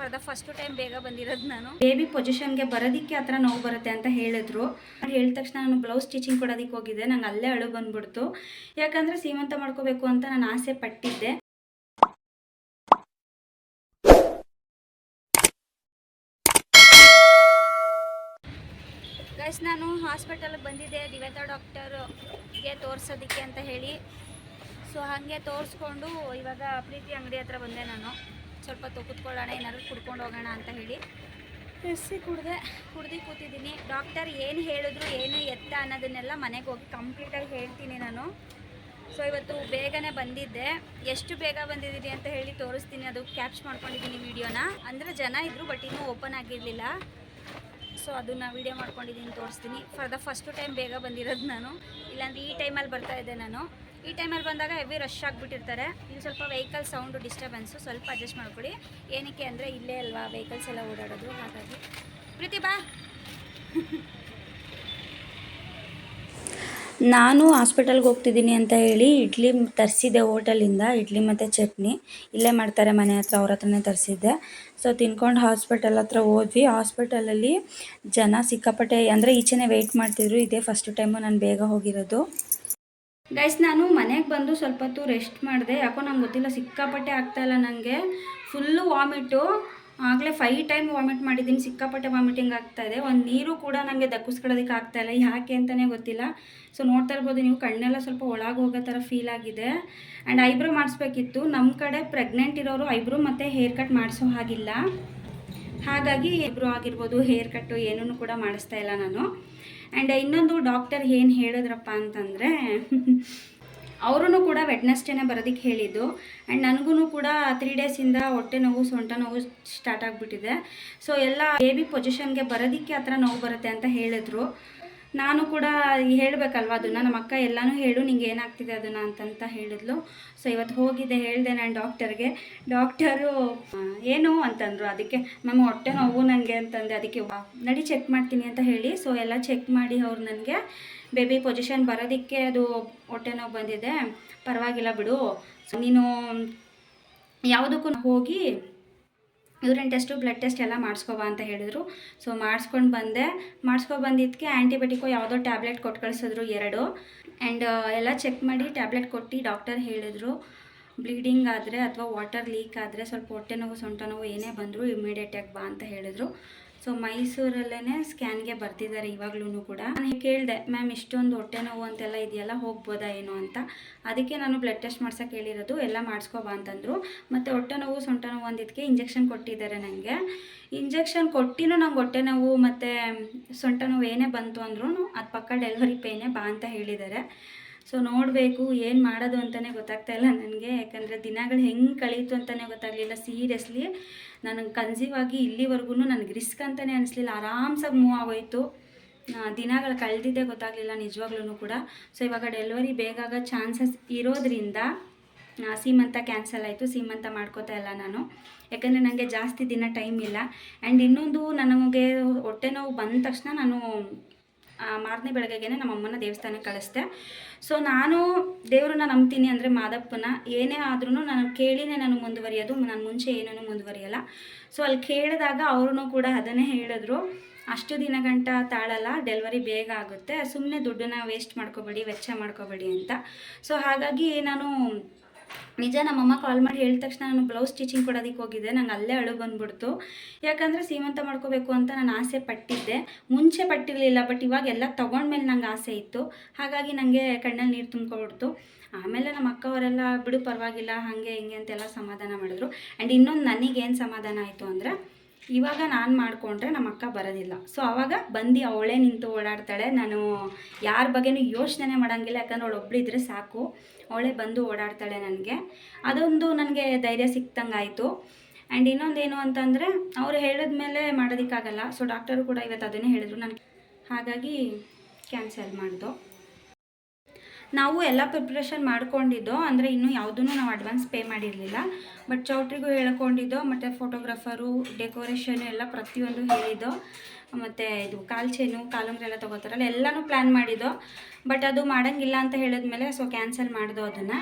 For the first time ಬೇಗ ಬಂದಿರೋದು ನಾನು. ಬೇಬಿ ಪೊಸಿಷನ್ಗೆ ಬರೋದಕ್ಕೆ ಆ ಥರ ನೋವು ಬರುತ್ತೆ ಅಂತ ಹೇಳಿದ್ರು. ಅದು ಹೇಳಿದ ತಕ್ಷಣ ನಾನು ಬ್ಲೌಸ್ ಸ್ಟಿಚಿಂಗ್ ಕೊಡೋದಕ್ಕೆ ಹೋಗಿದ್ದೆ. ನಂಗೆ ಅಲ್ಲೇ ಅಳು ಬಂದ್ಬಿಡ್ತು. ಯಾಕಂದರೆ ಸೀಮಂತ ಮಾಡ್ಕೋಬೇಕು ಅಂತ ನಾನು ಆಸೆ ಪಟ್ಟಿದ್ದೆ. ಗೈಸ್ ನಾನು ಹಾಸ್ಪಿಟಲ್ಗೆ ಬಂದಿದ್ದೆ. ದಿವೇತಾ ಡಾಕ್ಟರ್ಗೆ ತೋರಿಸೋದಕ್ಕೆ ಅಂತ ಹೇಳಿ. ಸೊ ಹಾಗೆ ತೋರಿಸ್ಕೊಂಡು ಇವಾಗ ಪ್ರೀತಿ ಅಂಗಡಿ ಹತ್ರ ಬಂದೆ ನಾನು. ಸ್ವಲ್ಪ ಕುತ್ಕೊಳ್ಳೋಣ ಏನಾದ್ರು ಕುಡ್ಕೊಂಡು ಹೋಗೋಣ ಅಂತ ಹೇಳಿ. ಎಸ್ಸಿ ಕುಡ್ದೆ, ಕುಡ್ದು ಕೂತಿದ್ದೀನಿ. ಡಾಕ್ಟರ್ ಏನು ಹೇಳಿದ್ರು, ಏನು ಎತ್ತ ಅನ್ನೋದನ್ನೆಲ್ಲ ಮನೆಗೆ ಹೋಗಿ ಕಂಪ್ಲೀಟಾಗಿ ಹೇಳ್ತೀನಿ ನಾನು. ಸೊ ಇವತ್ತು ಬೇಗನೆ ಬಂದಿದ್ದೆ. ಎಷ್ಟು ಬೇಗ ಬಂದಿದ್ದೀನಿ ಅಂತ ಹೇಳಿ ತೋರಿಸ್ತೀನಿ. ಅದು ಕ್ಯಾಪ್ಚ್ ಮಾಡ್ಕೊಂಡಿದ್ದೀನಿ ವೀಡಿಯೋನ ಅಂದರೆ ಜನ ಇದ್ದರು ಬಟ್ ಇನ್ನೂ ಓಪನ್ ಆಗಿರಲಿಲ್ಲ. ಸೊ ಅದನ್ನು ವೀಡಿಯೋ ಮಾಡ್ಕೊಂಡಿದ್ದೀನಿ, ತೋರಿಸ್ತೀನಿ. ಫಾರ್ ದ ಫಸ್ಟ್ ಟೈಮ್ ಬೇಗ ಬಂದಿರೋದು ನಾನು. ಇಲ್ಲಾಂದ್ರೆ ಈ ಟೈಮಲ್ಲಿ ಬರ್ತಾ ಇದ್ದೆ ನಾನು. ಈ ಟೈಮಲ್ಲಿ ಬಂದಾಗ ಹೆವಿ ರಶ್ ಆಗಿಬಿಟ್ಟಿರ್ತಾರೆ. ಇಲ್ಲಿ ಸ್ವಲ್ಪ ವೆಹಿಕಲ್ ಸೌಂಡು ಡಿಸ್ಟರ್ಬೆನ್ಸು ಸ್ವಲ್ಪ ಅಡ್ಜಸ್ಟ್ ಮಾಡ್ಕೊಳ್ಳಿ. ಏನಕ್ಕೆ ಅಂದರೆ ಇಲ್ಲೇ ಅಲ್ವಾ ವೆಹಿಕಲ್ಸ್ ಎಲ್ಲ ಓಡಾಡೋದು, ಹಾಗಾಗಿ. ಪ್ರೀತಿ ಬಾ. ನಾನು ಹಾಸ್ಪಿಟಲ್ಗೆ ಹೋಗ್ತಿದ್ದೀನಿ ಅಂತ ಹೇಳಿ ಇಡ್ಲಿ ತರಿಸಿದ್ದೆ ಹೋಟೆಲಿಂದ, ಇಡ್ಲಿ ಮತ್ತು ಚಟ್ನಿ. ಇಲ್ಲೇ ಮಾಡ್ತಾರೆ ಮನೆ ಹತ್ರ, ಅವ್ರ ಹತ್ರನೇ ತರಿಸಿದ್ದೆ. ಸೊ ತಿನ್ಕೊಂಡು ಹಾಸ್ಪಿಟಲ್ ಹತ್ರ ಹೋದ್ವಿ. ಹಾಸ್ಪಿಟಲಲ್ಲಿ ಜನ ಸಿಕ್ಕಾಪಟ್ಟೆ ಅಂದರೆ ಈಚೆನೇ ವೆಯ್ಟ್ ಮಾಡ್ತಿದ್ರು. ಇದೇ ಫಸ್ಟ್ ಟೈಮು ನಾನು ಬೇಗ ಹೋಗಿರೋದು. ಗೈಸ್ ನಾನು ಮನೆಗೆ ಬಂದು ಸ್ವಲ್ಪ ಹೊತ್ತು ರೆಸ್ಟ್ ಮಾಡಿದೆ. ಯಾಕೋ ನಂಗೆ ಗೊತ್ತಿಲ್ಲ, ಸಿಕ್ಕಾಪಟ್ಟೆ ಆಗ್ತಾಯಿಲ್ಲ ನನಗೆ ಫುಲ್ಲು ವಾಮಿಟು ಆಗಲೇ ಫೈವ್ ಟೈಮ್ ವಾಮಿಟ್ ಮಾಡಿದ್ದೀನಿ, ಸಿಕ್ಕಾಪಟ್ಟೆ ವಾಮಿಟಿಂಗ್ ಆಗ್ತಾ ಇದೆ. ಒಂದು ನೀರು ಕೂಡ ನನಗೆ ದಕ್ಕಿಸ್ಕೊಳ್ಳೋದಕ್ಕೆ ಆಗ್ತಾಯಿಲ್ಲ ಯಾಕೆ ಅಂತಲೇ ಗೊತ್ತಿಲ್ಲ. ಸೊ ನೋಡ್ತಾ ಇರ್ಬೋದು ನೀವು, ಕಣ್ಣೆಲ್ಲ ಸ್ವಲ್ಪ ಒಳಗೆ ಹೋಗೋ ಥರ ಫೀಲ್ ಆಗಿದೆ. ಆ್ಯಂಡ್ ಐಬ್ರೋ ಮಾಡಿಸ್ಬೇಕಿತ್ತು. ನಮ್ಮ ಕಡೆ ಪ್ರೆಗ್ನೆಂಟ್ ಇರೋರು ಐಬ್ರೋ ಮತ್ತು ಹೇರ್ ಕಟ್ ಮಾಡಿಸೋ ಹಾಗಿಲ್ಲ. ಹಾಗಾಗಿ ಐಬ್ರೋ ಆಗಿರ್ಬೋದು ಹೇರ್ ಕಟ್ಟು ಏನೂ ಕೂಡ ಮಾಡಿಸ್ತಾ ಇಲ್ಲ ನಾನು. ಆ್ಯಂಡ್ ಇನ್ನೊಂದು ಡಾಕ್ಟರ್ ಏನು ಹೇಳಿದ್ರಪ್ಪ ಅಂತಂದರೆ ಅವರೂ ಕೂಡ ವೆಡ್ನೆಸ್ಡೇನೆ ಬರೋದಕ್ಕೆ ಹೇಳಿದ್ದು. ಆ್ಯಂಡ್ ನನಗೂ ಕೂಡ ತ್ರೀ ಡೇಸಿಂದ ಹೊಟ್ಟೆ ನೋವು, ಸೊಂಟ ನೋವು ಸ್ಟಾರ್ಟ್ ಆಗಿಬಿಟ್ಟಿದೆ. ಸೊ ಎಲ್ಲ ಬೇಬಿ ಪೊಸಿಷನ್ಗೆ ಬರೋದಕ್ಕೆ ಆ ಥರ ನೋವು ಬರುತ್ತೆ ಅಂತ ಹೇಳಿದ್ರು. ನಾನು ಕೂಡ ಹೇಳಬೇಕಲ್ವ ಅದನ್ನು? ನಮ್ಮ ಅಕ್ಕ ಎಲ್ಲನೂ ಹೇಳು, ನಿಂಗೆ ಏನಾಗ್ತಿದೆ ಅದನ್ನು ಅಂತಂತ ಹೇಳಿದ್ಲು. ಸೊ ಇವತ್ತು ಹೋಗಿದ್ದೆ ಹೇಳಿದೆ ನಾನು ಡಾಕ್ಟರ್ಗೆ. ಡಾಕ್ಟರು ಏನು ಅಂತಂದರು ಅದಕ್ಕೆ, ಮ್ಯಾಮ್, ಹೊಟ್ಟೆ ನೋವು ನನಗೆ ಅಂತಂದೆ, ಅದಕ್ಕೆ ನಡಿ ಚೆಕ್ ಮಾಡ್ತೀನಿ ಅಂತ ಹೇಳಿ. ಸೊ ಎಲ್ಲ ಚೆಕ್ ಮಾಡಿ ಅವ್ರು ನನಗೆ ಬೇಬಿ ಪೊಸಿಷನ್ ಬರೋದಕ್ಕೆ ಅದು ಹೊಟ್ಟೆ ನೋವು ಬಂದಿದೆ, ಪರವಾಗಿಲ್ಲ ಬಿಡು. ಸೊ ನೀನು ಯಾವುದಕ್ಕೂ ಹೋಗಿ ಯೂರಿನ್ ಟೆಸ್ಟು, ಬ್ಲಡ್ ಟೆಸ್ಟ್ ಎಲ್ಲ ಮಾಡಿಸ್ಕೊಬಾ ಅಂತ ಹೇಳಿದರು. ಸೊ, ಮಾಡಿಸ್ಕೊಂಡು ಬಂದೆ. ಮಾಡಿಸ್ಕೊ ಬಂದಿದ್ದಕ್ಕೆ ಆ್ಯಂಟಿಬಯೋಟಿಕೋ ಯಾವುದೋ ಟ್ಯಾಬ್ಲೆಟ್ ಕೊಟ್ಟು ಕಳಿಸಿದ್ರು ಎರಡು. ಆ್ಯಂಡ್ ಎಲ್ಲ ಚೆಕ್ ಮಾಡಿ ಟ್ಯಾಬ್ಲೆಟ್ ಕೊಟ್ಟು ಡಾಕ್ಟರ್ ಹೇಳಿದರು. ಬ್ಲೀಡಿಂಗ್ ಆದರೆ ಅಥವಾ ವಾಟರ್ ಲೀಕ್ ಆದರೆ ಸ್ವಲ್ಪ ಹೊಟ್ಟೆ ನೋವು, ಸೊಂಟ ನೋವು ಏನೇ ಬಂದರೂ ಇಮ್ಮಿಡಿಯೇಟಾಗಿ ಬಾ ಅಂತ ಹೇಳಿದರು. ಸೊ ಮೈಸೂರಲ್ಲೇ ಸ್ಕ್ಯಾನ್ಗೆ ಬರ್ತಿದ್ದಾರೆ ಇವಾಗ್ಲೂ ಕೂಡ. ನಾನು ಕೇಳಿದೆ, ಮ್ಯಾಮ್ ಇಷ್ಟೊಂದು ಹೊಟ್ಟೆ ನೋವು ಅಂತೆಲ್ಲ ಇದೆಯಲ್ಲ, ಹೋಗ್ಬೋದಾ ಏನು ಅಂತ? ಅದಕ್ಕೆ ನಾನು ಬ್ಲಡ್ ಟೆಸ್ಟ್ ಮಾಡ್ಸೋಕೆ ಹೇಳಿರೋದು, ಎಲ್ಲ ಮಾಡಿಸ್ಕೊಬಾ ಅಂತಂದರು. ಮತ್ತು ಹೊಟ್ಟೆ ನೋವು, ಸೊಂಟ ನೋವು ಅಂದಿದ್ದಕ್ಕೆ ಇಂಜೆಕ್ಷನ್ ಕೊಟ್ಟಿದ್ದಾರೆ ನನಗೆ ಇಂಜೆಕ್ಷನ್ ಕೊಟ್ಟಿನೂ ನಂಗೆ ಹೊಟ್ಟೆ ನೋವು ಮತ್ತು ಸೊಂಟ ನೋವು ಏನೇ ಬಂತು ಅಂದ್ರೂ ಅದು ಪಕ್ಕ ಡೆಲಿವರಿ ಪೇನೇ ಬಾ ಅಂತ ಹೇಳಿದ್ದಾರೆ. ಸೊ ನೋಡಬೇಕು ಏನು ಮಾಡೋದು ಅಂತಲೇ ಗೊತ್ತಾಗ್ತಾ ಇಲ್ಲ ನನಗೆ ಯಾಕಂದರೆ ದಿನಗಳು ಹೆಂಗೆ ಕಳೀತು ಅಂತಲೇ ಗೊತ್ತಾಗಲಿಲ್ಲ. ಸೀರಿಯಸ್ಲಿ ನನಗೆ ಕನ್ಸೀವ್ ಆಗಿ ಇಲ್ಲಿವರೆಗೂ ನನಗೆ ರಿಸ್ಕ್ ಅಂತಲೇ ಅನಿಸ್ಲಿಲ್ಲ. ಆರಾಮ್ಸಾಗಿ ಮೂವ್ ಆಗೋಯ್ತು. ದಿನಗಳು ಕಳೆದಿದ್ದೇ ಗೊತ್ತಾಗಲಿಲ್ಲ ನಿಜವಾಗ್ಲೂ ಕೂಡ. ಸೊ ಇವಾಗ ಡೆಲಿವರಿ ಬೇಗ ಚಾನ್ಸಸ್ ಇರೋದ್ರಿಂದ ಸೀಮಂತ ಕ್ಯಾನ್ಸಲ್ ಆಯಿತು. ಸೀಮಂತ ಮಾಡ್ಕೋತಾ ಇಲ್ಲ ನಾನು. ಯಾಕಂದರೆ ನನಗೆ ಜಾಸ್ತಿ ದಿನ ಟೈಮ್ ಇಲ್ಲ. ಆ್ಯಂಡ್ ಇನ್ನೊಂದು ನನಗೆ ಹೊಟ್ಟೆ ನೋವು ಬಂದ ತಕ್ಷಣ ನಾನು ಮಾರನೇ ಬೆಳಗ್ಗೆಗೆ ನಮ್ಮ ಅಮ್ಮನ ದೇವಸ್ಥಾನಕ್ಕೆ ಕಳಿಸ್ದೆ. ಸೊ ನಾನು ದೇವ್ರನ್ನ ನಂಬ್ತೀನಿ ಅಂದರೆ ಮಾದಪ್ಪನ, ಏನೇ ಆದ್ರೂ ನಾನು ಕೇಳಿನೇ ನಾನು ಮುಂದುವರಿಯೋದು, ನಾನು ಮುಂಚೆ ಏನೂ ಮುಂದುವರಿಯಲ್ಲ. ಸೊ ಅಲ್ಲಿ ಕೇಳಿದಾಗ ಅವ್ರೂ ಕೂಡ ಅದನ್ನೇ ಹೇಳಿದ್ರು. ಅಷ್ಟು ದಿನ ಗಂಟ ತಾಳಲ್ಲ, ಡೆಲಿವರಿ ಬೇಗ ಆಗುತ್ತೆ ಸುಮ್ಮನೆ ದುಡ್ಡನ್ನ ವೇಸ್ಟ್ ಮಾಡ್ಕೋಬೇಡಿ, ವೆಚ್ಚ ಮಾಡ್ಕೋಬೇಡಿ ಅಂತ. ಸೊ ಹಾಗಾಗಿ ನಾನು ನಿಜ, ನಮ್ಮಮ್ಮ ಕಾಲ್ ಮಾಡಿ ಹೇಳಿದ ತಕ್ಷಣ ನಾನು ಬ್ಲೌಸ್ ಸ್ಟಿಚಿಂಗ್ ಕೊಡೋದಕ್ಕೆ ಹೋಗಿದ್ದೆ. ನಂಗೆ ಅಲ್ಲೇ ಅಳು ಬಂದ್ಬಿಡ್ತು. ಯಾಕಂದರೆ ಸೀಮಂತ ಮಾಡ್ಕೋಬೇಕು ಅಂತ ನಾನು ಆಸೆ ಪಟ್ಟಿದ್ದೆ. ಮುಂಚೆ ಪಟ್ಟಿರಲಿಲ್ಲ ಬಟ್ ಇವಾಗ ಎಲ್ಲ ತೊಗೊಂಡ್ಮೇಲೆ ನಂಗೆ ಆಸೆ ಇತ್ತು. ಹಾಗಾಗಿ ನನಗೆ ಕಣ್ಣಲ್ಲಿ ನೀರು ತುಂಬ್ಕೊಬಿಡ್ತು. ಆಮೇಲೆ ನಮ್ಮ ಅಕ್ಕವರೆಲ್ಲ, ಬಿಡು ಪರವಾಗಿಲ್ಲ, ಹಾಗೆ ಹಿಂಗೆ ಅಂತೆಲ್ಲ ಸಮಾಧಾನ ಮಾಡಿದ್ರು. ಆ್ಯಂಡ್ ಇನ್ನೊಂದು ನನಗೇನು ಸಮಾಧಾನ ಆಯಿತು ಅಂದರೆ, ಇವಾಗ ನಾನು ಮಾಡಿಕೊಂಡ್ರೆ ನಮ್ಮ ಅಕ್ಕ ಬರೋದಿಲ್ಲ. ಸೊ ಆವಾಗ ಬಂದು ಅವಳೇ ನಿಂತು ಓಡಾಡ್ತಾಳೆ. ನಾನು ಯಾರ ಬಗ್ಗೆನೂ ಯೋಚನೆ ಮಾಡೋಂಗಿಲ್ಲ. ಯಾಕಂದ್ರೆ ಅವಳು ಒಬ್ಬಳಿದ್ರೆ ಸಾಕು. ಅವಳೇ ಬಂದು ಓಡಾಡ್ತಾಳೆ ನನಗೆ. ಅದೊಂದು ನನಗೆ ಧೈರ್ಯ ಸಿಕ್ತಂಗೆ ಆಯಿತು ಆ್ಯಂಡ್ ಇನ್ನೊಂದೇನು ಅಂತಂದರೆ, ಅವರು ಹೇಳಿದ ಮೇಲೆ ಮಾಡೋದಕ್ಕಾಗಲ್ಲ. ಸೊ ಡಾಕ್ಟರು ಕೂಡ ಇವತ್ತು ಅದನ್ನೇ ಹೇಳಿದ್ರು. ನನಗೆ ಹಾಗಾಗಿ ಕ್ಯಾನ್ಸಲ್ ಮಾಡಿದ್ದು ನಾವು ಎಲ್ಲ ಪ್ರಿಪ್ರೇಷನ್ ಮಾಡ್ಕೊಂಡಿದ್ದೋ, ಅಂದರೆ ಇನ್ನೂ ಯಾವುದೂ ನಾವು ಅಡ್ವಾನ್ಸ್ ಪೇ ಮಾಡಿರಲಿಲ್ಲ. ಬಟ್ ಚೌಟ್ರಿಗೂ ಹೇಳ್ಕೊಂಡಿದ್ದೋ, ಮತ್ತು ಫೋಟೋಗ್ರಾಫರು ಡೆಕೋರೇಷನು ಎಲ್ಲ ಪ್ರತಿಯೊಂದು ಹೇಳಿದ್ದೋ, ಮತ್ತು ಇದು ಕಾಲ್ಚೇನು ಚೈನು ಕಾಲುಂಗ್ರ ಎಲ್ಲ ತೊಗೋತಾರಲ್ಲ, ಎಲ್ಲನೂ ಪ್ಲ್ಯಾನ್ ಮಾಡಿದ್ದೋ. ಬಟ್ ಅದು ಮಾಡೋಂಗಿಲ್ಲ ಅಂತ ಹೇಳಿದ್ಮೇಲೆ ಸೊ ಕ್ಯಾನ್ಸಲ್ ಮಾಡಿದೋ ಅದನ್ನು.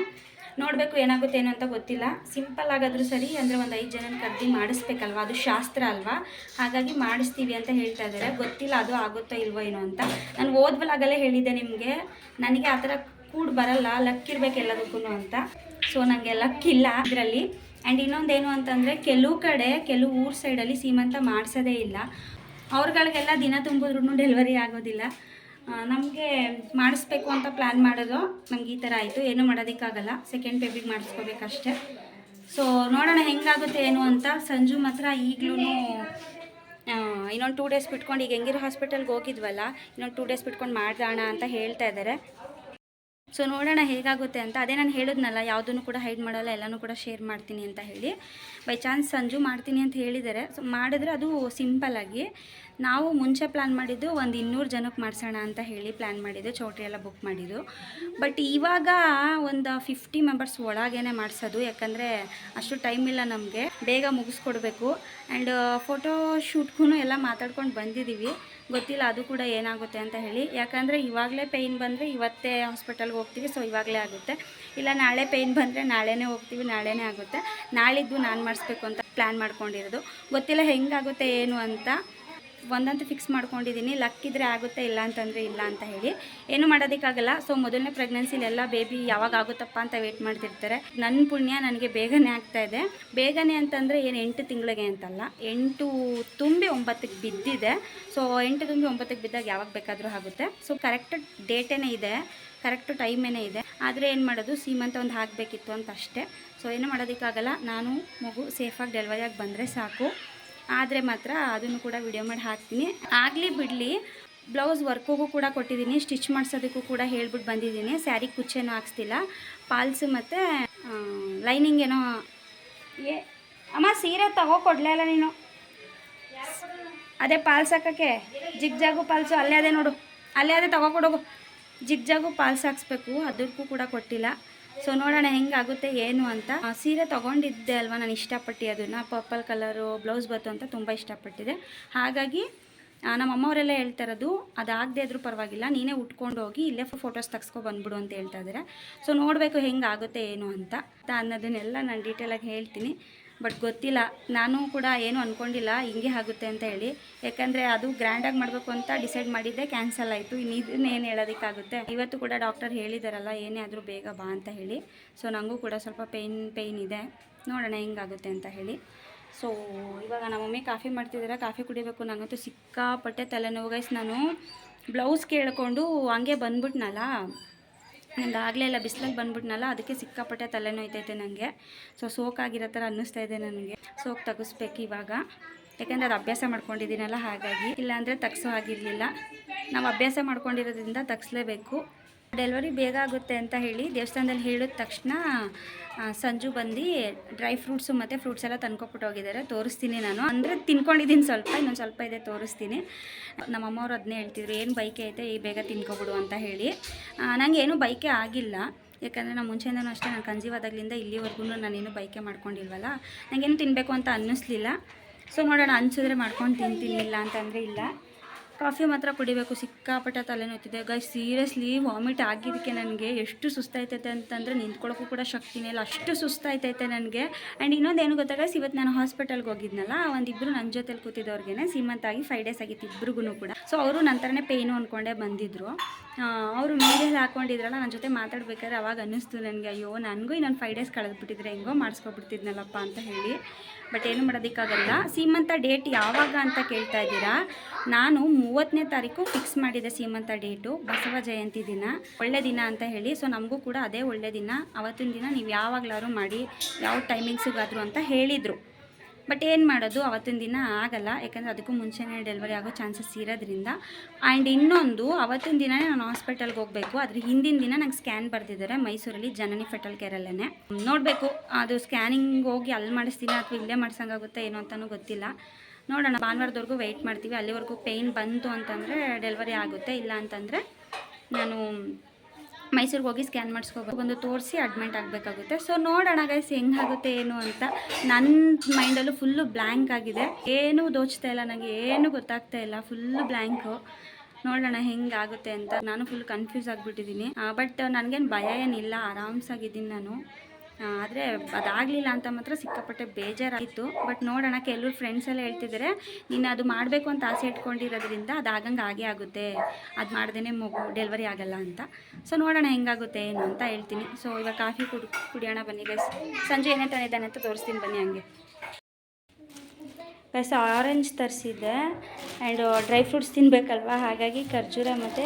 ನೋಡಬೇಕು ಏನಾಗುತ್ತೆ ಏನು ಅಂತ ಗೊತ್ತಿಲ್ಲ. ಸಿಂಪಲ್ ಆಗಾದರೂ ಸರಿ, ಅಂದರೆ ಒಂದು ಐದು ಜನನ ಕರ್ದು ಮಾಡಿಸ್ಬೇಕಲ್ವಾ? ಅದು ಶಾಸ್ತ್ರ ಅಲ್ವಾ? ಹಾಗಾಗಿ ಮಾಡಿಸ್ತೀವಿ ಅಂತ ಹೇಳ್ತಾ ಇದ್ದಾರೆ ಗೊತ್ತಿಲ್ಲ ಅದು ಆಗುತ್ತೋ ಇಲ್ವೋ ಏನೋ ಅಂತ. ನಾನು ಓದ್ಬಲಾಗಲೇ ಹೇಳಿದ್ದೆ ನಿಮಗೆ. ನನಗೆ ಆ ಥರ ಕೂಡ್ ಬರಲ್ಲ ಲಕ್ ಇರ್ಬೇಕು ಎಲ್ಲದಕ್ಕೂ ಅಂತ. ಸೊ ನನಗೆ ಲಕ್ ಇಲ್ಲ ಅದರಲ್ಲಿ ಆ್ಯಂಡ್ ಇನ್ನೊಂದೇನು ಅಂತಂದರೆ, ಕೆಲವು ಕಡೆ, ಕೆಲವು ಊರ್ ಸೈಡಲ್ಲಿ ಸೀಮಂತ ಮಾಡಿಸೋದೇ ಇಲ್ಲ. ಅವ್ರುಗಳಿಗೆಲ್ಲ ದಿನ ತುಂಬಿದ್ರೂ ಡೆಲಿವರಿ ಆಗೋದಿಲ್ಲ. ನಮಗೆ ಮಾಡಿಸ್ಬೇಕು ಅಂತ ಪ್ಲ್ಯಾನ್ ಮಾಡೋದು ನಮ್ಗೆ ಈ ಥರ ಆಯಿತು. ಏನೂ ಮಾಡೋದಕ್ಕಾಗಲ್ಲ. ಸೆಕೆಂಡ್ ಬೇಬಿಗೆ ಮಾಡಿಸ್ಕೋಬೇಕಷ್ಟೆ ಸೊ ನೋಡೋಣ ಹೆಂಗಾಗುತ್ತೆ ಏನು ಅಂತ. ಸಂಜು ಮಾತ್ರ ಈಗಲೂ ಇನ್ನೊಂದು ಟೂ ಡೇಸ್ ಬಿಟ್ಕೊಂಡು ಈಗ ಹೆಂಗಿರೋ ಹಾಸ್ಪಿಟಲ್ಗೆ ಹೋಗಿದ್ವಲ್ಲ, ಇನ್ನೊಂದು ಟೂ ಡೇಸ್ ಬಿಟ್ಕೊಂಡು ಮಾಡ್ದಾಣ ಅಂತ ಹೇಳ್ತಾ ಇದ್ದಾರೆ ಸೊ ನೋಡೋಣ ಹೇಗಾಗುತ್ತೆ ಅಂತ. ಅದೇ ನಾನು ಹೇಳಿದ್ನಲ್ಲ, ಯಾವುದನ್ನು ಕೂಡ ಹೈಡ್ ಮಾಡಲ್ಲ, ಎಲ್ಲನೂ ಕೂಡ ಶೇರ್ ಮಾಡ್ತೀನಿ ಅಂತ ಹೇಳಿ. ಬೈ ಚಾನ್ಸ್ ಸಂಜು ಮಾಡ್ತೀನಿ ಅಂತ ಹೇಳಿದ್ದಾರೆ ಸೊ ಮಾಡಿದ್ರೆ ಅದು ಸಿಂಪಲ್ಲಾಗಿ ನಾವು ಮುಂಚೆ ಪ್ಲ್ಯಾನ್ ಮಾಡಿದ್ದು ಒಂದು ಇನ್ನೂರು ಜನಕ್ಕೆ ಮಾಡಿಸೋಣ ಅಂತ ಹೇಳಿ ಪ್ಲ್ಯಾನ್ ಮಾಡಿದ್ದು, ಚೌಟ್ರಿ ಎಲ್ಲ ಬುಕ್ ಮಾಡಿದ್ದು. ಬಟ್ ಇವಾಗ ಒಂದು ಫಿಫ್ಟಿ ಮೆಂಬರ್ಸ್ ಒಳಗೇನೆ ಮಾಡಿಸೋದು, ಯಾಕಂದರೆ ಅಷ್ಟು ಟೈಮ್ ಇಲ್ಲ ನಮಗೆ. ಬೇಗ ಮುಗಿಸ್ಕೊಡ್ಬೇಕು. ಆ್ಯಂಡ್ ಫೋಟೋ ಶೂಟ್ಗೂ ಎಲ್ಲ ಮಾತಾಡ್ಕೊಂಡು ಬಂದಿದ್ದೀವಿ ಗೊತ್ತಿಲ್ಲ, ಅದು ಕೂಡ ಏನಾಗುತ್ತೆ ಅಂತ ಹೇಳಿ. ಯಾಕಂದರೆ ಇವಾಗಲೇ ಪೇಯ್ನ್ ಬಂದರೆ ಇವತ್ತೇ ಹಾಸ್ಪಿಟಲ್ಗೆ ಹೋಗ್ತೀವಿ ಸೊ ಇವಾಗಲೇ ಆಗುತ್ತೆ. ಇಲ್ಲ, ನಾಳೆ ಪೇಯ್ನ್ ಬಂದರೆ ನಾಳೆನೇ ಹೋಗ್ತೀವಿ, ನಾಳೆನೇ ಆಗುತ್ತೆ. ನಾಳಿದ್ದು ನಾನು ಮಾಡಿಸ್ಬೇಕು ಅಂತ ಪ್ಲ್ಯಾನ್ ಮಾಡ್ಕೊಂಡಿರೋದು. ಗೊತ್ತಿಲ್ಲ, ಹೆಂಗಾಗುತ್ತೆ, ಏನು ಅಂತ. ಒಂದಂತೂ ಫಿಕ್ಸ್ ಮಾಡ್ಕೊಂಡಿದ್ದೀನಿ ಲಕ್ ಇದ್ರೆ ಆಗುತ್ತೆ, ಇಲ್ಲ ಅಂತಂದರೆ ಇಲ್ಲ ಅಂತ ಹೇಳಿ. ಏನು ಮಾಡೋದಕ್ಕಾಗಲ್ಲ. ಸೊ ಮೊದಲನೇ ಪ್ರೆಗ್ನೆನ್ಸಿಲೆಲ್ಲ ಬೇಬಿ ಯಾವಾಗ ಆಗುತ್ತಪ್ಪ ಅಂತ ವೆಯ್ಟ್ ಮಾಡ್ತಿರ್ತಾರೆ. ನನ್ನ ಪುಣ್ಯ ನನಗೆ ಬೇಗನೆ ಆಗ್ತಾ ಇದೆ. ಬೇಗನೆ ಅಂತಂದರೆ ಏನು ಎಂಟು ತಿಂಗಳಿಗೆ ಅಂತಲ್ಲ. ಎಂಟು ತುಂಬಿ ಒಂಬತ್ತಕ್ಕೆ ಬಿದ್ದಿದೆ. ಸೊ ಎಂಟು ತುಂಬಿ ಒಂಬತ್ತಕ್ಕೆ ಬಿದ್ದಾಗ ಯಾವಾಗ ಬೇಕಾದರೂ ಆಗುತ್ತೆ. ಸೊ ಕರೆಕ್ಟ್ ಡೇಟೇನೇ ಇದೆ. ಕರೆಕ್ಟ್ ಟೈಮೇನೇ ಇದೆ. ಆದರೆ ಏನು ಮಾಡೋದು? ಸೀಮಂತ ಒಂದು ಹಾಕಬೇಕಿತ್ತು ಅಂತ ಅಷ್ಟೇ. ಸೊ ಏನು ಮಾಡೋದಕ್ಕಾಗಲ್ಲ. ನಾನು, ಮಗು ಸೇಫಾಗಿ ಡೆಲಿವರಿ ಆಗಿ ಬಂದರೆ ಸಾಕು. ಆದರೆ ಮಾತ್ರ ಅದನ್ನು ಕೂಡ ವಿಡಿಯೋ ಮಾಡಿ ಹಾಕ್ತೀನಿ. ಆಗಲಿ ಬಿಡಲಿ ಬ್ಲೌಸ್ ವರ್ಕಿಗೂ ಕೂಡ ಕೊಟ್ಟಿದ್ದೀನಿ ಸ್ಟಿಚ್ ಮಾಡಿಸೋದಕ್ಕೂ ಕೂಡ ಹೇಳ್ಬಿಟ್ಟು ಬಂದಿದ್ದೀನಿ. ಸ್ಯಾರಿ ಕುಚ್ಚೇನೂ ಹಾಕ್ಸ್ತಿಲ್ಲ. ಪಾಲ್ಸು ಮತ್ತು ಲೈನಿಂಗ್ ಏನೋ, ಏ, ಅಮ್ಮ ಸೀರೆ ತಗೋ ಕೊಡಲೇ ಅಲ್ಲ ನೀನು. ಅದೇ ಪಾಲ್ಸ್ ಹಾಕೋಕ್ಕೆ. ಜಿಗ್ ಜಾಗು ಪಾಲ್ಸು ಅಲ್ಲೇ ಅದೇ ನೋಡು. ಅಲ್ಲೇ ಅದೇ ಜಿಗ್ ಜಾಗು ಪಾಲ್ಸ್ ಹಾಕ್ಸ್ಬೇಕು, ಅದಕ್ಕೂ ಕೂಡ ಕೊಟ್ಟಿಲ್ಲ. ಸೊ ನೋಡೋಣ ಹೆಂಗಾಗುತ್ತೆ, ಏನು ಅಂತ. ಸೀರೆ ತೊಗೊಂಡಿದ್ದೆ ಅಲ್ವಾ, ನಾನು ಇಷ್ಟಪಟ್ಟು ಅದನ್ನು. ಪರ್ಪಲ್ ಕಲರು ಬ್ಲೌಸ್ ಬತ್ತು ಅಂತ ತುಂಬ ಇಷ್ಟಪಟ್ಟಿದೆ ಹಾಗಾಗಿ ನಮ್ಮ ಅಮ್ಮವರೆಲ್ಲ ಹೇಳ್ತಾ ಇರೋದು, ಅದಾಗದೇ ಇದ್ರೂ ಪರವಾಗಿಲ್ಲ, ನೀನೇ ಉಟ್ಕೊಂಡು ಹೋಗಿ ಇಲ್ಲೇ ಫೋಟೋಸ್ ತೆಗ್ಸ್ಕೊ ಬಂದ್ಬಿಡು ಅಂತ ಹೇಳ್ತಾ ಇದ್ದಾರೆ. ಸೊ ನೋಡಬೇಕು ಹೆಂಗಾಗುತ್ತೆ, ಏನು ಅಂತ. ಅನ್ನೋದನ್ನೆಲ್ಲ ನಾನು ಡೀಟೇಲಾಗಿ ಹೇಳ್ತೀನಿ. ಬಟ್ ಗೊತ್ತಿಲ್ಲ. ನಾನು ಕೂಡ ಏನು ಅಂದ್ಕೊಂಡಿಲ್ಲ ಹಿಂಗೆ ಆಗುತ್ತೆ ಅಂತ ಹೇಳಿ. ಯಾಕಂದರೆ ಅದು ಗ್ರ್ಯಾಂಡಾಗಿ ಮಾಡಬೇಕು ಅಂತ ಡಿಸೈಡ್ ಮಾಡಿದ್ದೆ. ಕ್ಯಾನ್ಸಲ್ ಆಯಿತು. ಇನ್ನು ಇದನ್ನೇನು ಹೇಳೋದಕ್ಕಾಗುತ್ತೆ? ಇವತ್ತು ಕೂಡ ಡಾಕ್ಟರ್ ಹೇಳಿದಾರಲ್ಲ, ಏನೇ ಆದರೂ ಬೇಗ ಬಾ ಅಂತ ಹೇಳಿ. ಸೊ ನನಗೂ ಕೂಡ ಸ್ವಲ್ಪ ಪೇಯ್ನ್ ಪೇಯ್ನ್ ಇದೆ. ನೋಡೋಣ ಹೆಂಗಾಗುತ್ತೆ ಅಂತ ಹೇಳಿ. ಸೊ ಇವಾಗ ನಮ್ಮ ಮಮ್ಮಿ ಕಾಫಿ ಮಾಡ್ತಿದ್ದಾರೆ ಕಾಫಿ ಕುಡಿಬೇಕು. ನನಗಂತೂ ಸಿಕ್ಕಾಪಟ್ಟೆ ತಲೆನೋವು. ಗೈಸ್ ನಾನು ಬ್ಲೌಸ್ ಕೇಳಿಕೊಂಡು ಹಂಗೆ ಬಂದ್ಬಿಟ್ನಲ್ಲ. ನಂಗೆ ಆಗಲೇ ಇಲ್ಲ ಬಿಸಿಲಲ್ಲಿ ಬಂದ್ಬಿಟ್ನಲ್ಲ, ಅದಕ್ಕೆ ಸಿಕ್ಕಾಪಟ್ಟೆ ತಲೆನೋಯ್ತೈತೆ ನನಗೆ ಸೊ ಸೋಕಾಗಿರೋ ಥರ ಅನ್ನಿಸ್ತಾ ಇದೆ ನನಗೆ. ಸೋಕ್ ತೆಗಿಸ್ಬೇಕು ಇವಾಗ. ಯಾಕೆಂದರೆ ಅದು ಅಭ್ಯಾಸ ಮಾಡ್ಕೊಂಡಿದ್ದೀನಲ್ಲ, ಹಾಗಾಗಿ. ಇಲ್ಲಾಂದರೆ ತಗ್ಸೋ ಆಗಿರಲಿಲ್ಲ ನಾವು ಅಭ್ಯಾಸ ಮಾಡ್ಕೊಂಡಿರೋದ್ರಿಂದ ತೆಗ್ಸ್ಲೇಬೇಕು. ಡೆಲಿವರಿ ಬೇಗ ಆಗುತ್ತೆ ಅಂತ ಹೇಳಿ ದೇವಸ್ಥಾನದಲ್ಲಿ ಹೇಳಿದ ತಕ್ಷಣ ಸಂಜು ಬಂದು ಡ್ರೈ ಫ್ರೂಟ್ಸು ಮತ್ತು ಫ್ರೂಟ್ಸ್ ಎಲ್ಲ ತಂದ್ಕೊಬಿಟ್ಟು ಹೋಗಿದ್ದಾರೆ. ತೋರಿಸ್ತೀನಿ ನಾನು. ಅಂದರೆ ತಿನ್ಕೊಂಡಿದ್ದೀನಿ ಸ್ವಲ್ಪ, ಇನ್ನೊಂದು ಸ್ವಲ್ಪ ಇದೆ ತೋರಿಸ್ತೀನಿ. ನಮ್ಮ ಅಮ್ಮವ್ರು ಅದನ್ನೇ ಹೇಳ್ತಿದ್ರು, ಏನು ಬೈಕೆ ಐತೆ, ಈ ಬೇಗ ತಿನ್ಕೊಬಿಡು ಅಂತ ಹೇಳಿ. ನನಗೆ ಏನು ಬೈಕೆ ಆಗಿಲ್ಲ. ಯಾಕಂದರೆ ನಾನು ಮುಂಚೆಯಿಂದನೂ ಅಷ್ಟೇ, ನಾನು ಕನ್ಸೀವ್ ಆದಾಗಲಿಂದ ಇಲ್ಲಿವರೆಗೂ ನಾನೇನು ಬೈಕೆ ಮಾಡ್ಕೊಂಡಿಲ್ವಲ್ಲ. ನನಗೇನು ತಿನ್ನಬೇಕು ಅಂತ ಅನ್ನಿಸ್ಲಿಲ್ಲ. ಸೊ ನೋಡೋಣ, ಅನ್ಸಿದ್ರೆ ಮಾಡ್ಕೊಂಡು ತಿಂತೀನಿ, ಇಲ್ಲ ಅಂತಂದರೆ ಇಲ್ಲ. ಕಾಫಿ ಮಾತ್ರ ಕುಡಿಬೇಕು. ಸಿಕ್ಕಾಪಟ್ಟೆ ತಲೆನೋಯ್ತಿದೆ ಗೈ ಸೀರಿಯಸ್ಲಿ ವಾಮಿಟ್ ಆಗಿದ್ದಕ್ಕೆ ನನಗೆ ಎಷ್ಟು ಸುಸ್ತಾಯ್ತೈತೆ ಅಂತಂದರೆ ನಿಂತ್ಕೊಳ್ಳೋಕ್ಕೂ ಕೂಡ ಶಕ್ತಿನೇ ಇಲ್ಲ. ಅಷ್ಟು ಸುಸ್ತಾಯ್ತೈತೆ ನನಗೆ. ಆ್ಯಂಡ್ ಇನ್ನೊಂದು ಏನು ಗೊತ್ತಾಗ ಇವತ್ತು ನಾನು ಹಾಸ್ಪಿಟಲ್ಗೆ ಹೋಗಿದ್ನಲ್ಲ ಒಂದಿಬ್ಬರು ನನ್ನ ಜೊತೆಲಿ ಕೂತಿದ್ದವ್ರಿಗೆ ಸೀಮಂತಾಗಿ ಫೈವ್ ಡೇಸ್ ಆಗಿತ್ತು ಇಬ್ರಿಗೂ ಕೂಡ. ಸೊ ಅವರು ನಂತರನೇ ಪೇಯ್ನು ಅಂದ್ಕೊಂಡೇ ಬಂದಿದ್ದರು ಅವರು ಮೀಡಿಯಲ್ಲಿ ಹಾಕೊಂಡಿದ್ರಲ್ಲ ನನ್ನ ಜೊತೆ ಮಾತಾಡ್ಬೇಕಾದ್ರೆ ಅವಾಗ ಅನ್ನಿಸ್ತು ನನಗೆ, ಅಯ್ಯೋ, ನನಗೂ ಇನ್ನೊಂದು ಫೈವ್ ಡೇಸ್ ಕಳೆದ್ಬಿಟ್ಟಿದ್ರೆ ಹೆಂಗೋ ಮಾಡಿಸ್ಕೊಬಿಡ್ತಿದ್ನಲ್ಲಪ್ಪ ಅಂತ ಹೇಳಿ. ಬಟ್ ಏನು ಮಾಡೋದಕ್ಕಾಗಲ್ಲ. ಸೀಮಂತ ಡೇಟ್ ಯಾವಾಗ ಅಂತ ಕೇಳ್ತಾ ಇದ್ದೀರಾ? ನಾನು ಮೂವತ್ತನೇ ತಾರೀಕು ಫಿಕ್ಸ್ ಮಾಡಿದೆ ಸೀಮಂತ ಡೇಟು ಬಸವ ಜಯಂತಿ ದಿನ. ಒಳ್ಳೆ ದಿನ ಅಂತ ಹೇಳಿ ಸೊ ನಮಗೂ ಕೂಡ ಅದೇ ಒಳ್ಳೆ ದಿನ. ಅವತ್ತಿನ ದಿನ ನೀವು ಯಾವಾಗಲಾರು ಮಾಡಿ, ಯಾವ ಟೈಮಿಂಗ್ಸಿಗಾದ್ರು ಅಂತ ಹೇಳಿದರು. ಬಟ್ ಏನು ಮಾಡೋದು, ಅವತ್ತಿನ ದಿನ ಆಗಲ್ಲ. ಯಾಕಂದರೆ ಅದಕ್ಕೂ ಮುಂಚೆನೇ ಡೆಲಿವರಿ ಆಗೋ ಚಾನ್ಸಸ್ ಇರೋದ್ರಿಂದ. ಆ್ಯಂಡ್ ಇನ್ನೊಂದು, ಅವತ್ತಿನ ದಿನನೇ ನಾನು ಹಾಸ್ಪಿಟಲ್ಗೆ ಹೋಗಬೇಕು. ಅದ್ರ ಹಿಂದಿನ ದಿನ ನಂಗೆ ಸ್ಕ್ಯಾನ್ ಬರ್ತಿದ್ದಾರೆ ಮೈಸೂರಲ್ಲಿ ಜನನಿ ಫೆಟಲ್ ಕೇರಲ್ಲೇ ನೋಡಬೇಕು, ಅದು ಸ್ಕ್ಯಾನಿಂಗ್ ಹೋಗಿ ಅಲ್ಲಿ ಮಾಡಿಸ್ತೀನಿ ಅಥವಾ ಇಲ್ಲೇ ಮಾಡ್ಸಂಗಾಗುತ್ತೆ ಏನೋ ಅಂತಲೂ ಗೊತ್ತಿಲ್ಲ. ನೋಡೋಣ, ಭಾನುವಾರದವರೆಗೂ ವೆಯ್ಟ್ ಮಾಡ್ತೀವಿ. ಅಲ್ಲಿವರೆಗೂ ಪೇಯ್ನ್ ಬಂತು ಅಂತಂದರೆ ಡೆಲಿವರಿ ಆಗುತ್ತೆ. ಇಲ್ಲ ಅಂತಂದರೆ ನಾನು ಮೈಸೂರಿಗೆ ಹೋಗಿ ಸ್ಕ್ಯಾನ್ ಮಾಡಿಸ್ಕೋಬೇಕು ಒಂದು ತೋರಿಸಿ ಅಡ್ಮಿಟ್ ಆಗಬೇಕಾಗುತ್ತೆ. ಸೊ ನೋಡೋಣ ಗೈಸ್ ಹೆಂಗಾಗುತ್ತೆ, ಏನು ಅಂತ. ನನ್ನ ಮೈಂಡಲ್ಲೂ ಫುಲ್ಲು ಬ್ಲ್ಯಾಂಕ್ ಆಗಿದೆ. ಏನೂ ದೋಚ್ತಾ ಇಲ್ಲ ನನಗೆ ಏನೂ ಗೊತ್ತಾಗ್ತಾ ಇಲ್ಲ. ಫುಲ್ಲು ಬ್ಲ್ಯಾಂಕು ನೋಡೋಣ ಹೆಂಗಾಗುತ್ತೆ ಅಂತ. ನಾನು ಫುಲ್ ಕನ್ಫ್ಯೂಸ್ ಆಗಿಬಿಟ್ಟಿದ್ದೀನಿ. ಬಟ್ ನನಗೇನು ಭಯ ಏನಿಲ್ಲ. ಆರಾಮ್ಸಾಗಿದ್ದೀನಿ ನಾನು. ಆದರೆ ಅದಾಗಲಿಲ್ಲ ಅಂತ ಮಾತ್ರ ಸಿಕ್ಕಾಪಟ್ಟೆ ಬೇಜಾರಾಯಿತು. ಬಟ್ ನೋಡೋಣ, ಕೆಲವ್ರು ಫ್ರೆಂಡ್ಸ್ ಎಲ್ಲ ಹೇಳ್ತಿದ್ದಾರೆ ನೀನು ಅದು ಮಾಡಬೇಕು ಅಂತ ಆಸೆ ಇಟ್ಕೊಂಡಿರೋದ್ರಿಂದ ಅದು ಆಗಂಗೆ ಆಗೇ ಆಗುತ್ತೆ. ಅದು ಮಾಡ್ದೇ ಮಗು ಡೆಲಿವರಿ ಆಗಲ್ಲ ಅಂತ. ಸೊ ನೋಡೋಣ ಹೆಂಗಾಗುತ್ತೆ, ಏನು ಅಂತ ಹೇಳ್ತೀನಿ. ಸೊ ಇವಾಗ ಕಾಫಿ ಕುಡಿ, ಕುಡಿಯೋಣ ಬನ್ನಿ ಗೈಸ್ ಸಂಜೆ ಏನೇ ತಂದಿದ್ದಾನೆ ಅಂತ ತೋರಿಸ್ತೀನಿ ಬನ್ನಿ ಹಂಗೆ. ಗೈಸ್ ಆರೆಂಜ್ ತರಿಸಿದ್ದೆ. ಆ್ಯಂಡ್ ಡ್ರೈ ಫ್ರೂಟ್ಸ್ ತಿನ್ನಬೇಕಲ್ವ ಹಾಗಾಗಿ ಖರ್ಜೂರ ಮತ್ತು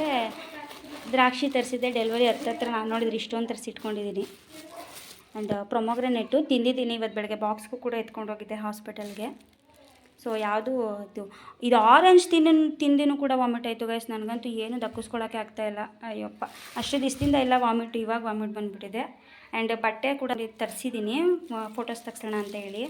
ದ್ರಾಕ್ಷಿ ತರಿಸಿದ್ದೆ ಡೆಲಿವರಿ ಹತ್ತತ್ರ. ನಾನು ನೋಡಿದ್ರೆ ಇಷ್ಟೊಂದು ತರಿಸಿ ಇಟ್ಕೊಂಡಿದ್ದೀನಿ ಆ್ಯಂಡ್ ಪ್ರೊಮೊಗ್ರನೆಟ್ಟು ತಿಂದಿದ್ದೀನಿ ಇವತ್ತು ಬೆಳಗ್ಗೆ. ಬಾಕ್ಸ್ಗೂ ಕೂಡ ಎತ್ಕೊಂಡು ಹೋಗಿದ್ದೆ ಹಾಸ್ಪಿಟಲ್ಗೆ ಸೊ ಯಾವುದು ಇದು ಇದು ಆರೆಂಜ್ ತಿನ್ನ ತಿಂದಿನೂ ಕೂಡ ವಾಮಿಟ್ ಆಯಿತು ಗೈಸ್ ನನಗಂತೂ ಏನು ದಕ್ಕಿಸ್ಕೊಳ್ಳೋಕ್ಕೆ ಆಗ್ತಾಯಿಲ್ಲ ಅಯ್ಯಪ್ಪ. ಅಷ್ಟು ದಿವಸದಿಂದ ಎಲ್ಲ ವಾಮಿಟ್ ಇವಾಗ ವಾಮಿಟ್ ಬಂದುಬಿಟ್ಟಿದೆ. ಆ್ಯಂಡ್ ಬಟ್ಟೆ ಕೂಡ ತರಿಸಿದ್ದೀನಿ ಫೋಟೋಸ್ ತೆಗ್ಸೋಣ ಅಂತ ಹೇಳಿ.